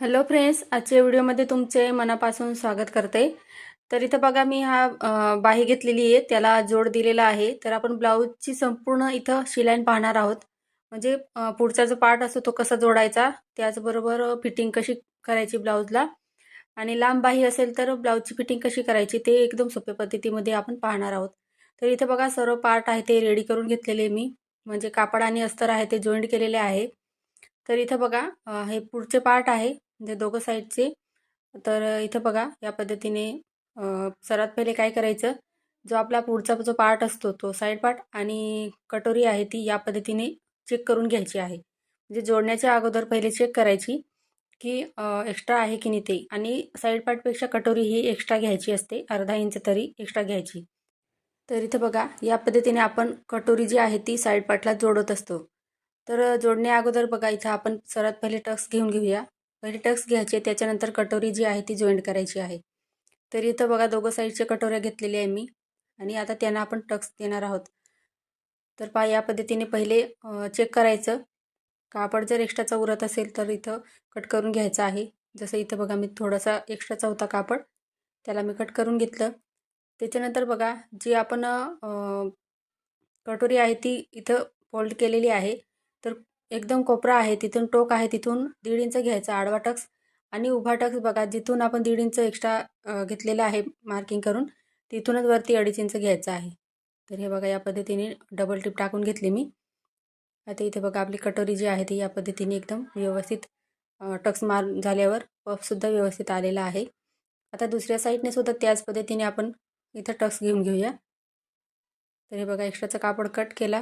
Hello friends आजच्या व्हिडिओमध्ये तुमचे मनापासून स्वागत करते. तर इथं बघा मी हा बाही घेतलेली आहे. त्याला जोड दिलेला आहे. तर आपण ब्लाऊजची संपूर्ण इथं शिलाईन पाहणार आहोत. म्हणजे पुढचा जो पार्ट असतो तो कसा जोडायचा त्याचबरोबर फिटिंग कशी करायची ब्लाऊजला. आणि लांब बाही असेल तर ब्लाऊजची फिटिंग कशी करायची ते एकदम सोप्या पद्धतीमध्ये आपण पाहणार आहोत. तर इथं बघा सर्व पार्ट आहे ते रेडी करून घेतलेले मी. म्हणजे कापड आणि अस्तर आहे ते जॉईंट केलेले आहे. तर इथं बघा हे पुढचे पार्ट आहे. म्हणजे दोघं साईडचे. तर इथं बघा या पद्धतीने सर्वात पहिले काय करायचं? जो आपला पुढचा जो पार्ट असतो तो साईड पार्ट आणि कटोरी आहे ती या पद्धतीने चेक करून घ्यायची आहे. म्हणजे जोडण्याच्या अगोदर पहिले चेक करायची की एक्स्ट्रा आहे की नाही ते. आणि साईड पार्टपेक्षा कटोरी ही एक्स्ट्रा घ्यायची असते अर्धा इंच तरी एक्स्ट्रा घ्यायची. तर इथं बघा या पद्धतीने आपण कटोरी जी आहे ती साईड पार्टला जोडत असतो. तर जोडण्या अगोदर बघा इथं आपण सर्वात पहिले टक्स घेऊन घेऊया. पहिले टक्स घ्यायचे त्याच्यानंतर कटोरी जी आहे ती जॉईंट करायची आहे. तर इथं बघा दोघं साईडच्या कटोऱ्या घेतलेल्या आहे मी. आणि आता त्यांना आपण टक्स देणार आहोत. तर पहा या पद्धतीने पहिले चेक करायचं. कापड जर एक्स्ट्राचा उरत असेल तर इथं कट करून घ्यायचं आहे. जसं इथं बघा मी थोडासा एक्स्ट्राचा होता कापड त्याला मी कट करून घेतलं. त्याच्यानंतर बघा जी आपण कटोरी आहे ती इथं फोल्ड केलेली आहे. तर एकदम कोपरा आहे तिथून टोक आहे तिथून दीड इंच घ्यायचा आडवा टक्स आणि उभा टक्स बघा जिथून आपण दीड इंच एक्स्ट्रा घेतलेलं आहे मार्किंग करून तिथूनच वरती अडीच इंच घ्यायचं आहे. तर हे बघा या पद्धतीने डबल टिप टाकून घेतली मी. आता इथे बघा आपली कटोरी जी आहे ती या पद्धतीने एकदम व्यवस्थित टक्स मार झाल्यावर पफसुद्धा व्यवस्थित आलेला आहे. आता दुसऱ्या साईडने सुद्धा त्याच पद्धतीने आपण इथं टक्स घेऊन घेऊया. तर हे बघा एक्स्ट्राचा कापड कट केला.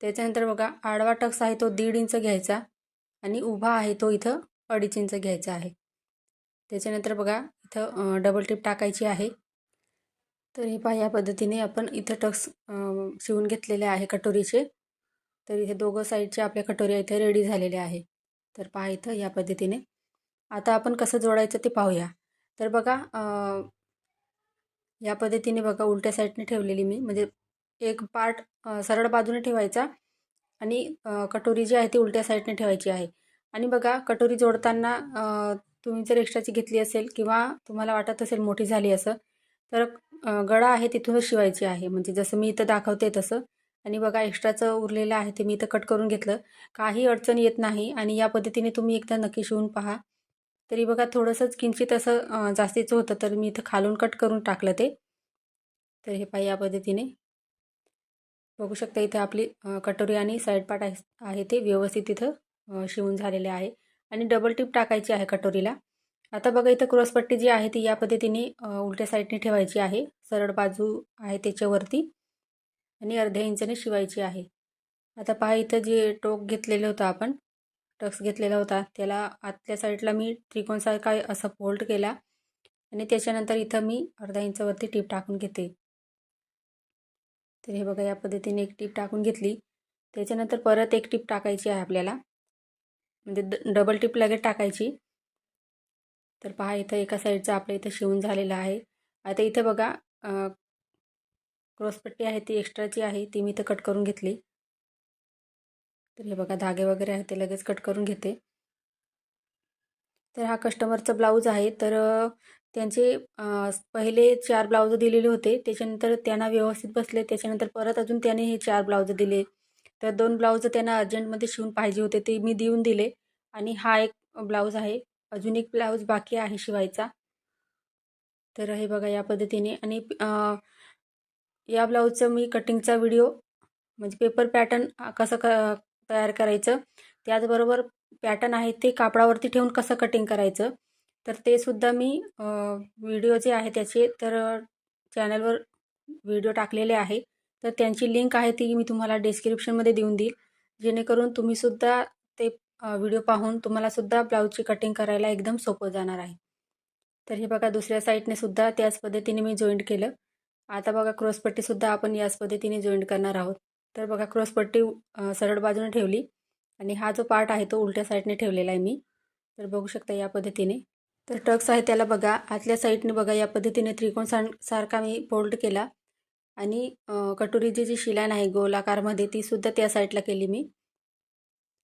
त्याच्यानंतर बघा आडवा टक्स आहे तो दीड इंच घ्यायचा आणि उभा आहे तो इथं अडीच इंच घ्यायचा आहे. त्याच्यानंतर बघा इथं डबल टिप टाकायची आहे. तर हे पहा या पद्धतीने आपण इथं टक्स शिवून घेतलेले आहे कटोरीचे. तर इथे दोघं साईडचे आपल्या कटोऱ्या इथे रेडी झालेल्या आहे. तर पहा इथं या पद्धतीने. आता आपण कसं जोडायचं ते पाहूया. तर बघा या पद्धतीने बघा उलट्या साईडने ठेवलेली मी म्हणजे एक पार्ट सरळ बाजूने ठेवायचा आणि कटोरी जी आहे ती उलट्या साईडने ठेवायची आहे. आणि बघा कटोरी जोडताना तुम्ही जर एक्स्ट्राची घेतली असेल किंवा तुम्हाला वाटत असेल मोठी झाली असं तर गळा आहे तिथूनच शिवायची आहे. म्हणजे जसं मी इथं दाखवते तसं. आणि बघा एक्स्ट्राचं उरलेलं आहे ते मी इथं कट करून घेतलं. काही अडचण येत नाही आणि या पद्धतीने तुम्ही एकदा नक्की शिवून पहा. तरी बघा थोडंसंच किंचित असं जास्तीचं होतं तर मी इथं खालून कट करून टाकलं ते. तर हे पाहि या पद्धतीने. बघू शकता इथे आपली कटोरी आणि साईड पार्ट आहे ते व्यवस्थित इथं शिवून झालेले आहे. आणि डबल टिप टाकायची आहे कटोरीला. आता बघा इथं क्रॉसपट्टी जी आहे ती या पद्धतीने उलट्या साईडने ठेवायची आहे. सरळ बाजू आहे त्याच्यावरती आणि अर्ध्या इंचाने शिवायची आहे. आता पहा इथं जे टोक घेतलेलं होतं आपण टक्स घेतलेला होता त्याला आतल्या साईडला मी त्रिकोणसारखा असा फोल्ड केला. आणि त्याच्यानंतर इथं मी अर्धा इंचावरती टीप टाकून घेते. तर हे बघा या पद्धतीने एक टीप टाकून घेतली. त्याच्यानंतर परत एक टीप टाकायची आहे आपल्याला. म्हणजे ड डबल टीप लगेच टाकायची. तर पहा इथं एका साईडचं आपल्या इथं शिवून झालेलं आहे. आता इथं बघा क्रॉसपट्टी आहे ती एक्स्ट्राची आहे ती मी इथं कट करून घेतली. तर हे बघा धागे वगैरे आहे ते लगेच कट करून घेते. तर हा कस्टमरचा ब्लाऊज आहे तर त्यांचे पहिले चार ब्लाऊज दिलेले होते. त्याच्यानंतर त्यांना व्यवस्थित बसले. त्याच्यानंतर परत अजून त्याने हे चार ब्लाऊज दिले. तर दोन ब्लाऊज त्यांना अर्जंटमध्ये शिवून पाहिजे होते. ते मी देऊन दिले. आणि हा एक ब्लाऊज आहे. अजून एक ब्लाऊज बाकी आहे शिवायचा. तर हे बघा या पद्धतीने. आणि या ब्लाऊजचं मी कटिंगचा व्हिडिओ म्हणजे पेपर पॅटर्न कसं क तयार करायचं त्याचबरोबर पॅटर्न आहे ते कापडावरती ठेवून कसं कटिंग करायचं तर ते सुद्धा मी व्हिडिओ जे आहे त्याचे तर चॅनलवर व्हिडिओ टाकलेले आहे. तर त्यांची लिंक आहे ती मी तुम्हाला डिस्क्रिप्शनमध्ये देऊन देईल. जेणेकरून तुम्हीसुद्धा ते व्हिडिओ पाहून तुम्हालासुद्धा ब्लाऊजची कटिंग करायला एकदम सोपं जाणार आहे. तर हे बघा दुसऱ्या साईडने सुद्धा त्याच पद्धतीने मी जॉईंट केलं. आता बघा क्रॉसपट्टीसुद्धा आपण याच पद्धतीने जॉईंट करणार आहोत. तर बघा क्रॉसपट्टी सरळ बाजूने ठेवली. आणि हा जो पार्ट आहे तो उलट्या साईडने ठेवलेला आहे मी. तर बघू शकता या पद्धतीने. तर टक्स आहे त्याला बघा. आतल्या साईडने बघा या पद्धतीने त्रिकोण सारखा मी फोल्ड केला. आणि कटोरीची जी शिलाईन आहे गोलाकारमध्ये तीसुद्धा त्या साईडला केली मी.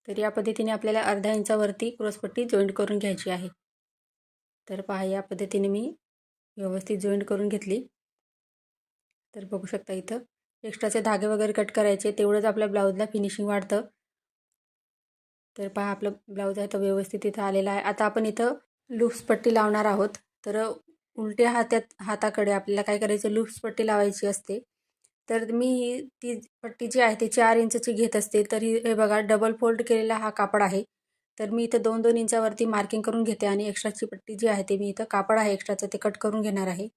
तर या पद्धतीने आपल्याला अर्ध्या इंचावरती क्रॉसपट्टी जॉईंट करून घ्यायची आहे. तर पहा या पद्धतीने मी व्यवस्थित जॉईंट करून घेतली. तर बघू शकता इथं. एक्स्ट्राचे धागे वगैरे कट करायचे तेवढंच आपल्या ब्लाऊजला फिनिशिंग वाढतं. तर पहा आपलं ब्लाऊज आहे तो व्यवस्थित इथं आलेला आहे. आता आपण इथं लूप्सपट्टी लावणार आहोत. तर उलट्या हातात हाताकडे आपल्याला काय करायचं? लूप्सपट्टी लावायची असते. तर मी ती पट्टी जी आहे ती चार इंचची घेत असते. तरी हे बघा डबल फोल्ड केलेला हा कापड आहे. तर मी इथं दोन दोन इंचावरती मार्किंग करून घेते आणि एक्स्ट्राची पट्टी जी आहे ते मी इथं कापड आहे एक्स्ट्राचं ते कट करून घेणार आहे.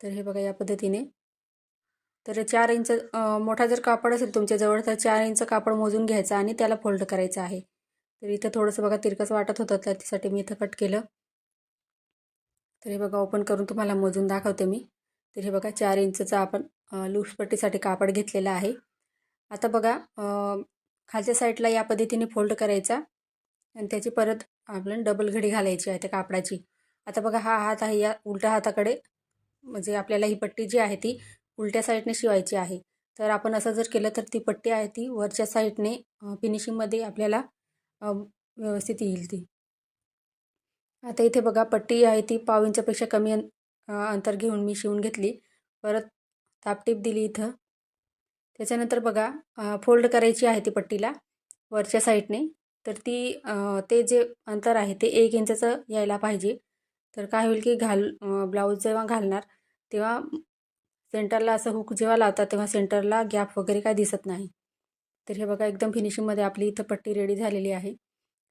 तर हे बघा या पद्धतीने. तर चार इंच मोठा जर कापड असेल तुमच्याजवळ तर चार इंच कापड मोजून घ्यायचं आणि त्याला फोल्ड करायचं आहे. तर इथं थोडंसं बघा तिरकस वाटत होतं त्यासाठी मी इथं कट केलं. तर हे बघा ओपन करून तुम्हाला मोजून दाखवते मी. तर हे बघा चार इंचचा आपण लूजपट्टीसाठी कापड घेतलेला आहे. आता बघा खालच्या साईडला या पद्धतीने फोल्ड करायचा आणि त्याची परत आपल्याला डबल घडी घालायची आहे त्या कापडाची. आता बघा हा हात आहे या उलट्या हाताकडे. म्हणजे आपल्याला ही पट्टी जी आहे ती उलट्या साईडने शिवायची आहे. तर आपण असं जर केलं तर ती पट्टी आहे ती वरच्या साईडने फिनिशिंगमध्ये आपल्याला व्यवस्थित येईल ती. आता इथे बघा पट्टी आहे ती पाव इंचापेक्षा कमी अंतर घेऊन मी शिवून घेतली. परत तापटीप दिली इथं. त्याच्यानंतर बघा फोल्ड करायची आहे ती पट्टीला वरच्या साईडने. तर ती ते जे अंतर आहे ते एक इंचाचं यायला पाहिजे. तर काय होईल की घाल ब्लाऊज जेव्हा घालणार तेव्हा सेंटरला असं हुक जेव्हा लावतात तेव्हा सेंटरला गॅप वगैरे काय दिसत नाही. तर हे बघा एकदम फिनिशिंगमध्ये आपली इथं पट्टी रेडी झालेली आहे.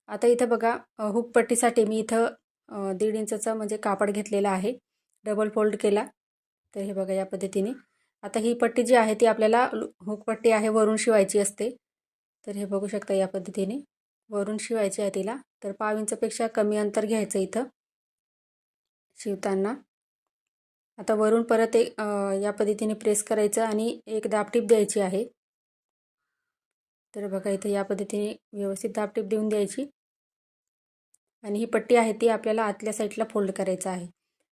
आता इथं बघा हुक पट्टीसाठी मी इथं दीड इंचचं म्हणजे कापड घेतलेला आहे. डबल फोल्ड केला. तर हे बघा या पद्धतीने. आता ही पट्टी जी आहे ती आपल्याला हुक पट्टी आहे वरून शिवायची असते. तर हे बघू शकता या पद्धतीने. वरून शिवायची आहे तिला. तर पाव इंचपेक्षा कमी अंतर घ्यायचं इथं. शिवताना. आता वरून परत एक या पद्धतीने प्रेस करायचं आणि एक दाबटीप द्यायची आहे. तर बघा इथं या पद्धतीने व्यवस्थित दापटीप देऊन द्यायची. आणि ही पट्टी आहे ती आपल्याला आतल्या साईडला फोल्ड करायचं आहे.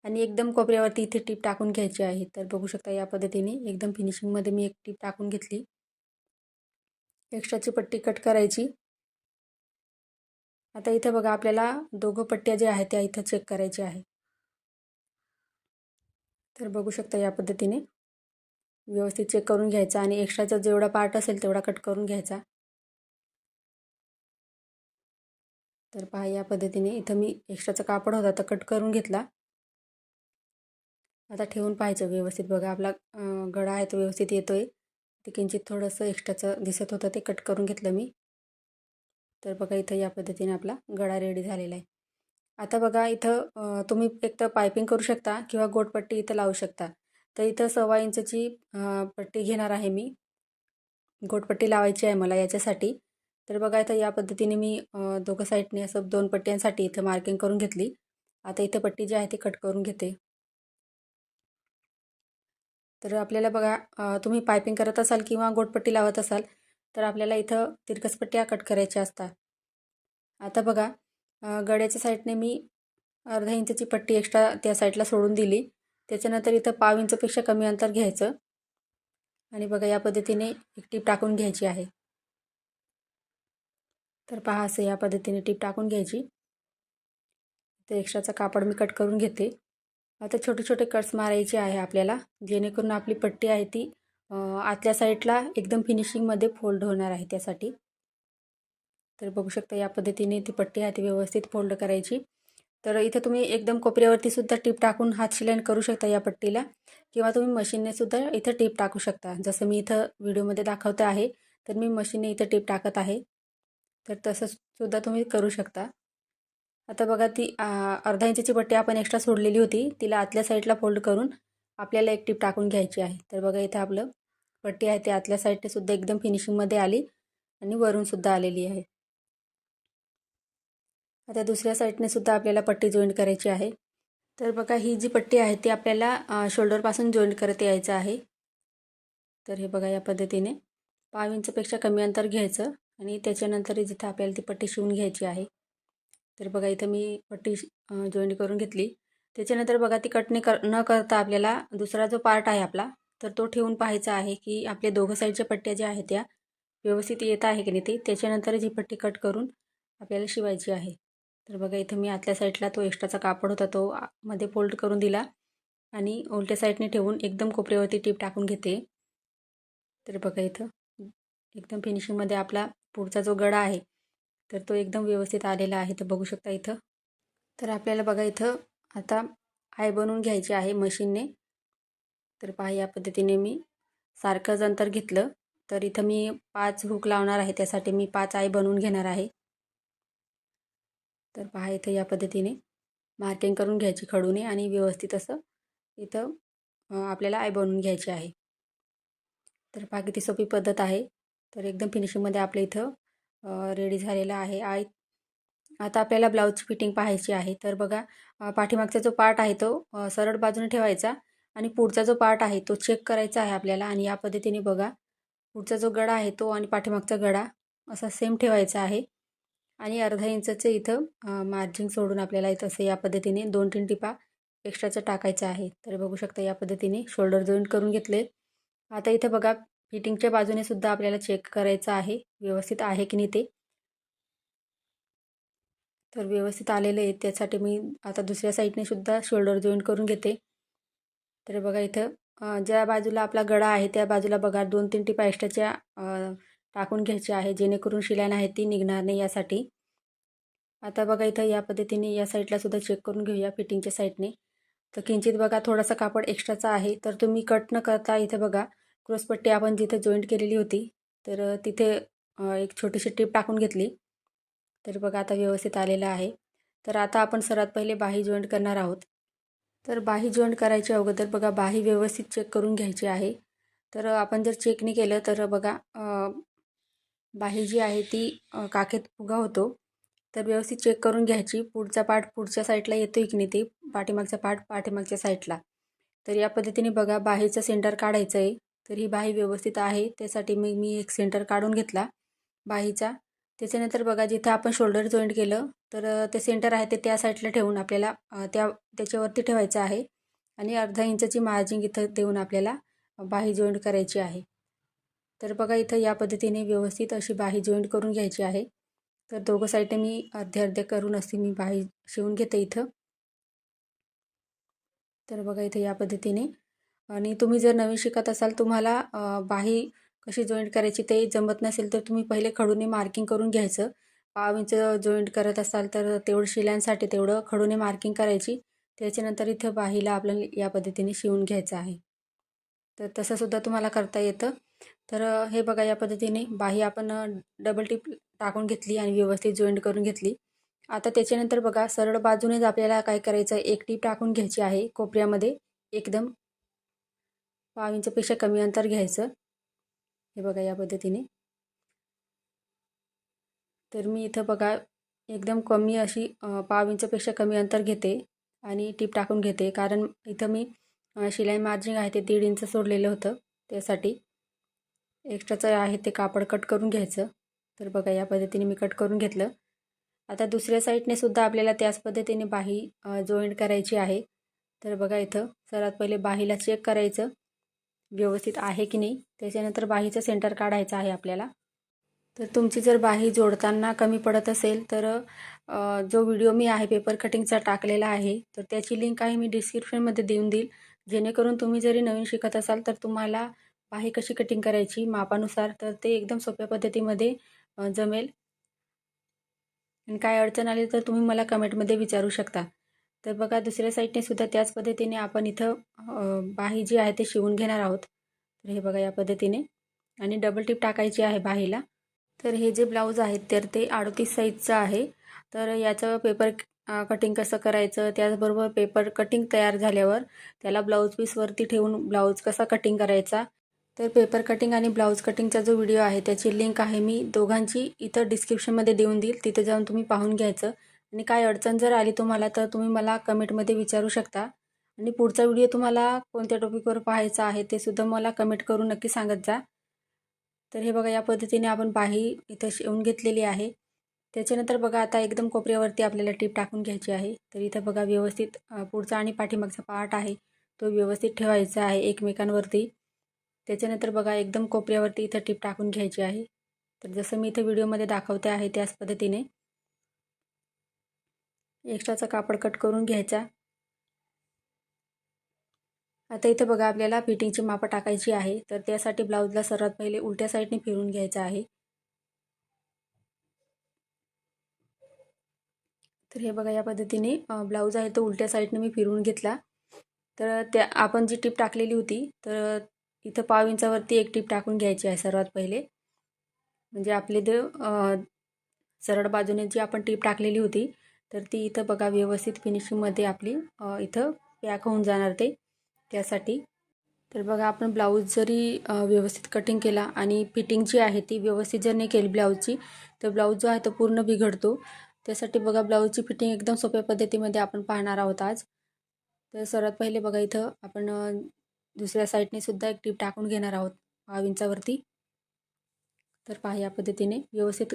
आणि एकदम कोपऱ्यावरती इथे टीप टाकून घ्यायची आहे. तर बघू शकता या पद्धतीने एकदम फिनिशिंगमध्ये मी एक टीप टाकून घेतली. एक्स्ट्राची पट्टी कट करायची. आता इथं बघा आपल्याला दोघं पट्ट्या ज्या आहेत त्या इथं चेक करायच्या आहे. तर बघू शकता या पद्धतीने व्यवस्थित चेक करून घ्यायचा आणि एक्स्ट्राचा जेवढा पार्ट असेल तेवढा कट करून घ्यायचा. तर पहा या पद्धतीने इथं मी एक्स्ट्राचा कापड होता तर कट करून घेतला. आता ठेवून पाहायचं व्यवस्थित बघा आपला गळा आहे तो व्यवस्थित येतो आहे ते किंचित थोडंसं एक्स्ट्राचं दिसत होतं ते कट करून घेतलं मी. तर बघा इथं या पद्धतीने आपला गळा रेडी झालेला आहे. आता बघा इथं तुम्ही एक तर पायपिंग करू शकता किंवा गोटपट्टी इथं लावू शकता. तर इथं सव्वा इंचची पट्टी घेणार आहे मी. गोटपट्टी लावायची आहे मला याच्यासाठी. तर बघा इथं या पद्धतीने मी दोघं साईडने असं दोन पट्ट्यांसाठी इथं मार्किंग करून घेतली. आता इथं पट्टी जी आहे ती कट करून घेते. तर आपल्याला बघा तुम्ही पायपिंग करत असाल किंवा गोटपट्टी लावत असाल तर आपल्याला इथं तिरकसपट्ट्या कट करायच्या असतात. आता बघा गड्याच्या साईडने मी अर्धा इंचची पट्टी एक्स्ट्रा त्या साईडला सोडून दिली. त्याच्यानंतर इथं पाव इंचपेक्षा कमी अंतर घ्यायचं. आणि बघा या पद्धतीने एक टीप टाकून घ्यायची आहे. तर पहा असं या पद्धतीने टीप टाकून घ्यायची. तर एक्स्ट्राचा कापड मी कट करून घेते. आता छोटे छोटे कट्स मारायचे आहे आपल्याला जेणेकरून आपली पट्टी आहे ती आतल्या साईडला एकदम फिनिशिंगमध्ये फोल्ड होणार आहे त्यासाठी. तर बघू शकता या पद्धतीने ती पट्टी आहे ती व्यवस्थित फोल्ड करायची. तर इथं तुम्ही एकदम कोपऱ्यावरती सुद्धा टीप टाकून हात शिलाईन करू शकता या पट्टीला. किंवा तुम्ही मशीनने सुद्धा इथं टीप टाकू शकता. जसं मी इथं व्हिडिओमध्ये दाखवते आहे तर मी मशीनने इथं टीप टाकत आहे. तर तसं सुद्धा तुम्ही करू शकता. आता बघा ती अर्धा इंचीची पट्टी आपण एक्स्ट्रा सोडलेली होती. तिला आतल्या साईडला फोल्ड करून आपल्याला एक टीप टाकून घ्यायची आहे. तर बघा इथं आपलं पट्टी आहे ते आतल्या साईडने सुद्धा एकदम फिनिशिंगमध्ये आली आणि वरूनसुद्धा आलेली आहे. आता दुसऱ्या साईडने सुद्धा आपल्याला पट्टी जॉईंट करायची आहे. तर बघा ही जी पट्टी आहे ती आपल्याला शोल्डरपासून जॉईंट करत यायचं आहे. तर हे बघा या पद्धतीने पाव इंचपेक्षा कमी अंतर घ्यायचं आणि त्याच्यानंतर जिथं आपल्याला ती पट्टी शिवून घ्यायची आहे. तर बघा इथं मी पट्टी जॉईंट करून घेतली. त्याच्यानंतर बघा ती कटने कर न करता आपल्याला दुसरा जो पार्ट आहे आपला तर तो ठेवून पाहायचा आहे की आपल्या दोघं साईडच्या पट्ट्या ज्या आहेत त्या व्यवस्थित येत आहे की नाही ते. त्याच्यानंतर जी पट्टी कट करून आपल्याला शिवायची आहे. तर बघा इथं मी आतल्या साईडला तो एक्स्ट्राचा कापड होता तो मध्ये फोल्ड करून दिला आणि उलट्या साईडने ठेवून एकदम कोपऱ्यावरती टीप टाकून घेते. तर बघा इथं एकदम फिनिशिंगमध्ये आपला पुढचा जो गडा आहे तर तो एकदम व्यवस्थित आलेला आहे. तर बघू शकता इथं. तर आपल्याला बघा इथं आता आय बनवून घ्यायची आहे मशीनने. तर पहा या पद्धतीने मी सारखंच अंतर घेतलं. तर इथं मी पाच हुक लावणार आहे त्यासाठी मी पाच आय बनवून घेणार आहे. तर पहा इथं या पद्धतीने मार्किंग करून घ्यायची खडूने आणि व्यवस्थित असं इथं आपल्याला आय बनवून घ्यायची आहे. तर पहा किती सोपी पद्धत आहे. तर एकदम फिनिशिंगमध्ये आपल्या इथं रेडी झालेला आहे. आय आता आपल्याला ब्लाऊजची फिटिंग पाहायची आहे. तर बघा पाठीमागचा जो पार्ट आहे तो सरळ बाजूने ठेवायचा आणि पुढचा जो पार्ट आहे तो चेक करायचा आहे आपल्याला आणि या पद्धतीने बघा पुढचा जो गडा आहे तो आणि पाठीमागचा गडा असा सेम ठेवायचा आहे. आणि अर्धा इंचाचं इथं मार्जिन सोडून आपल्याला इथं असं या पद्धतीने दोन तीन टिपा एक्स्ट्राचं टाकायचं आहे तर बघू शकता या पद्धतीने शोल्डर जॉईंट करून घेतले आता इथं बघा फिटिंगच्या बाजूने सुद्धा आपल्याला चेक करायचं आहे. व्यवस्थित आहे की नाही ते? तर व्यवस्थित आलेलं आहे. त्यासाठी मी आता दुसऱ्या साईडने सुद्धा शोल्डर जॉईंट करून घेते. तर बघा इथं ज्या बाजूला आपला गळा आहे त्या बाजूला बघा दोन तीन टिपा एक्स्ट्राच्या टाकून घ्यायची आहे जेणेकरून शिलाईन आहे ती निघणार नाही यासाठी. आता बघा इथं या पद्धतीने या साईडला सुद्धा चेक करून घेऊया फिटिंगच्या साईडने तर किंचित बघा थोडासा कापड एक्स्ट्राचा आहे तर तुम्ही कट न करता इथं बघा क्रॉसपट्टी आपण जिथे जॉईंट केलेली होती तर तिथे एक छोटीशी टीप टाकून घेतली. तर बघा आता व्यवस्थित आलेलं आहे. तर आता आपण सर्वात पहिले बाही जॉईंट करणार आहोत. तर बाही जॉईंट करायच्या अगोदर बघा बाही व्यवस्थित चेक करून घ्यायची आहे. तर आपण जर चेक नाही केलं तर बघा बाही जी आहे ती काखेत फुगा होतो. तर व्यवस्थित चेक करून घ्यायची. पुढचा पार्ट पुढच्या साईडला येतो की नाही ते? पाठीमागचा पार्ट पाठीमागच्या साईडला तर या पद्धतीने बघा बाहीचं सेंटर काढायचं आहे तर ही बाही व्यवस्थित आहे. त्यासाठी मी मी एक सेंटर काढून घेतला बाहीचा. त्याच्यानंतर बघा जिथं आपण शोल्डर जॉईंट केलं तर ते सेंटर आहे ते त्या साईडला ठेवून आपल्याला त्या त्याच्यावरती ठेवायचं आहे. आणि अर्धा इंचाची मार्जिंग इथं देऊन आपल्याला बाही जॉईंट करायची आहे. तर बघा इथं या पद्धतीने व्यवस्थित अशी बाही जॉईंट करून घ्यायची आहे. तर दोघं साईडने मी अर्ध्या अर्ध्या करून अशी मी बाही शिवून घेते इथं. तर बघा इथं या पद्धतीने. आणि तुम्ही जर नवीन शिकत असाल तुम्हाला बाही कशी जॉईंट करायची ते जमत नसेल तर तुम्ही पहिले खडूने मार्किंग करून घ्यायचं. पाव इंच जॉईंट करत असाल तर तेवढं शिल्यांसाठी तेवढं खडूने मार्किंग करायची. त्याच्यानंतर इथं बाहीला आपल्याला या पद्धतीने शिवून घ्यायचं आहे. तर तसंसुद्धा तुम्हाला करता येतं. तर हे बघा या पद्धतीने बाही आपण डबल टिप टाकून घेतली आणि व्यवस्थित जॉईंट करून घेतली. आता त्याच्यानंतर बघा सरळ बाजूनेच आपल्याला काय करायचं एक टीप टाकून घ्यायची आहे कोपऱ्यामध्ये. एकदम पाव इंचपेक्षा कमी अंतर घ्यायचं. हे बघा या पद्धतीने. तर मी इथं बघा एकदम कमी अशी पाव इंचपेक्षा कमी अंतर घेते आणि टीप टाकून घेते. कारण इथं मी शिलाई मार्जिंग आहे ते दीड इंच सोडलेलं होतं. त्यासाठी एक्स्ट्राचं आहे ते कापड कट करून घ्यायचं. तर बघा या पद्धतीने मी कट करून घेतलं. आता दुसऱ्या साईडने सुद्धा आपल्याला त्याच पद्धतीने बाही जॉईंट करायची आहे. तर बघा इथं सर्वात पहिले बाहीला चेक करायचं. व्यवस्थित आहे की नाही? त्याच्यानंतर बाहीचं सेंटर काढायचं आहे आपल्याला. तर तुमची जर बाही जोडताना कमी पडत असेल तर जो व्हिडिओ मी आहे पेपर कटिंगचा टाकलेला आहे तर त्याची लिंक आहे मी डिस्क्रिप्शनमध्ये देऊन देईल. जेणेकरून तुम्ही जरी नवीन शिकत असाल तर तुम्हाला बाही कशी कटिंग करायची मापानुसार तर ते एकदम सोप्या पद्धतीमध्ये जमेल. आणि काय अडचण आली तर तुम्ही मला कमेंटमध्ये विचारू शकता. तर बघा दुसऱ्या साईडने सुद्धा त्याच पद्धतीने आपण इथं बाही जी आहे ते शिवून घेणार आहोत. तर हे बघा या पद्धतीने. आणि डबल टिप टाकायची आहे बाहीला. तर हे जे ब्लाऊज आहेत तर ते अडतीस साईजचं आहे. तर याचं पेपर कटिंग कसं करायचं त्याचबरोबर पेपर कटिंग तयार झाल्यावर त्याला ब्लाऊज पीसवरती ठेवून ब्लाऊज कसा कटिंग करायचा. तर पेपर कटिंग आणि ब्लाऊज कटिंगचा जो व्हिडिओ आहे त्याची लिंक आहे मी दोघांची इथं डिस्क्रिप्शनमध्ये देऊन देईल. तिथे जाऊन तुम्ही पाहून घ्यायचं. आणि काय अडचण जर आली तुम्हाला तर तुम्ही मला कमेंटमध्ये विचारू शकता. आणि पुढचा व्हिडिओ तुम्हाला कोणत्या टॉपिकवर पाहायचा आहे ते सुद्धा मला कमेंट करून नक्की सांगत जा. तर हे बघा या पद्धतीने आपण बाही इथं शिवून घेतलेली आहे. त्याच्यानंतर बघा आता एकदम कोपऱ्यावरती आपल्याला टीप टाकून घ्यायची आहे. तर इथं बघा व्यवस्थित पुढचा आणि पाठीमागचा पार्ट आहे. तो व्यवस्थित ठेवायचा आहे एकमेकांवरती. त्याच्यानंतर बघा एकदम कोपऱ्यावरती इथं टीप टाकून घ्यायची आहे. तर जसं मी इथं व्हिडिओमध्ये दाखवते आहे त्याच पद्धतीने. एक्स्ट्राचा कापड कट करून घ्यायचा. आता इथं बघा आपल्याला फिटिंगची मापं टाकायची आहे. तर त्यासाठी ब्लाऊजला सर्वात पहिले उलट्या साईडने फिरून घ्यायचं आहे. तर हे बघा या पद्धतीने ब्लाऊज आहे तो उलट्या साईडने मी फिरवून घेतला. तर त्या आपण जी टीप टाकलेली होती तर इथं पाव इंचावरती एक टीप टाकून घ्यायची आहे सर्वात पहिले. म्हणजे आपले जे सरळ बाजूने जी आपण टीप टाकलेली होती तर ती इथं बघा व्यवस्थित फिनिशिंगमध्ये आपली इथं पॅक होऊन जाणार ते त्यासाठी. तर बघा आपण ब्लाऊज जरी व्यवस्थित कटिंग केला आणि फिटिंग जी आहे ती व्यवस्थित जर नाही केली ब्लाऊजची तर ब्लाऊज जो आहे तो पूर्ण बिघडतो. त्यासाठी बघा ब्लाऊजची फिटिंग एकदम सोप्या पद्धतीमध्ये आपण पाहणार आहोत आज. तर सर्वात पहिले बघा इथं आपण दुसऱ्या साईडने सुद्धा एक टीप टाकून घेणार आहोत पाव इंचावरती. तर पहा या पद्धतीने. व्यवस्थित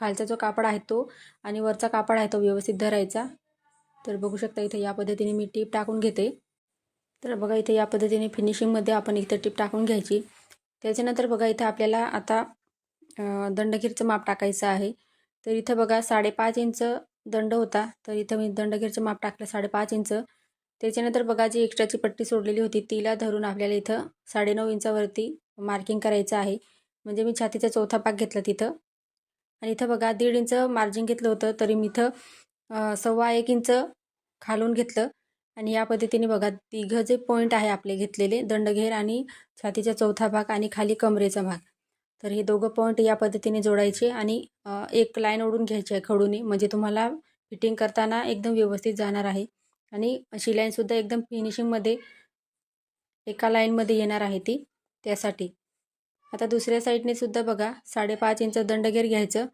खालचा जो कापड आहे तो आणि वरचा कापड आहे तो व्यवस्थित धरायचा. तर बघू शकता इथे या पद्धतीने मी टीप टाकून घेते. तर बघा इथे या पद्धतीने फिनिशिंगमध्ये आपण इथं टीप टाकून घ्यायची. त्याच्यानंतर बघा इथं आपल्याला आता दंडगीरचं माप टाकायचं आहे. तर इथं बघा साडेपाच इंच दंड होता. तर इथं मी दंडगीरचं माप टाकलं साडेपाच इंच. त्याच्यानंतर बघा जी एक्स्ट्राची पट्टी सोडलेली होती तिला धरून आपल्याला इथं साडेनऊ इंचावरती मार्किंग करायचं आहे. म्हणजे मी छातीचा चौथा भाग घेतला तिथं. आणि इथं बघा दीड इंच मार्जिन घेतलं होतं तरी मी इथं सव्वा एक इंच खालून घेतलं. आणि या पद्धतीने बघा तिघं जे पॉईंट आहे आपले घेतलेले दंडघेर आणि छातीचा चौथा भाग आणि खाली कमरेचा भाग. तर हे दोघं पॉईंट या पद्धतीने जोडायचे आणि एक लाईन ओढून घ्यायची आहे खडूने. म्हणजे तुम्हाला फिटिंग करताना एकदम व्यवस्थित जाणार आहे. आणि शिलाईनसुद्धा एकदम फिनिशिंगमध्ये एका लाईनमध्ये येणार आहे ती त्यासाठी. आता दुसऱ्या साईडने सुद्धा बघा साडेपाच इंच दंडगेर घ्यायचं.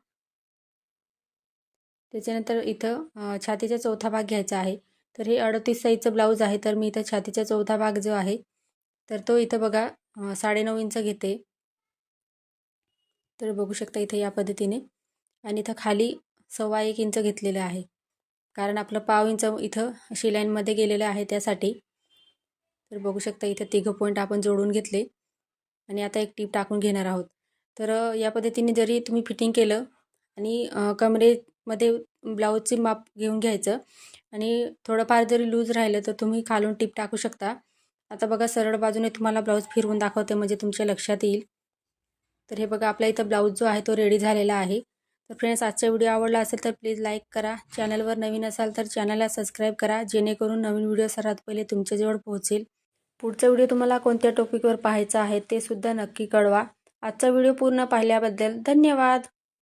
त्याच्यानंतर इथं छातीचा चौथा भाग घ्यायचा आहे. तर हे अडतीस साईजचं ब्लाऊज आहे तर मी इथं छातीचा चौथा भाग जो आहे तर तो इथं बघा साडेनऊ इंच घेते. तर बघू शकता इथे या पद्धतीने. आणि इथं खाली सव्वा एक इंच घेतलेलं आहे. कारण आपलं पाव इंच इथं शिलाईनमध्ये गेलेलं आहे त्यासाठी. तर बघू शकता इथं तिघं पॉईंट आपण जोडून घेतले. आणि आता एक टीप टाकून घेणार आहोत. तर या पद्धतीने जरी तुम्ही फिटिंग केलं आणि कमरेमध्ये ब्लाऊजचे माप घेऊन घ्यायचं आणि थोडंफार जरी लूज राहिलं तर तुम्ही खालून टीप टाकू शकता. आता बघा सरळ बाजूने तुम्हाला ब्लाऊज फिरवून दाखवते म्हणजे तुमच्या लक्षात येईल. तर हे बघा आपला इथं ब्लाऊज जो आहे तो रेडी झालेला आहे. तर फ्रेंड्स आजचा व्हिडिओ आवडला असेल तर प्लीज लाईक करा. चॅनलवर नवीन असाल तर चॅनलला सबस्क्राईब करा जेणेकरून नवीन व्हिडिओ सर्वात पहिले तुमच्याजवळ पोहोचेल. पुढचा व्हिडिओ तुम्हाला कोणत्या टॉपिकवर पाहायचा आहे ते सुद्धा नक्की कळवा. आजचा व्हिडिओ पूर्ण पाहिल्याबद्दल धन्यवाद!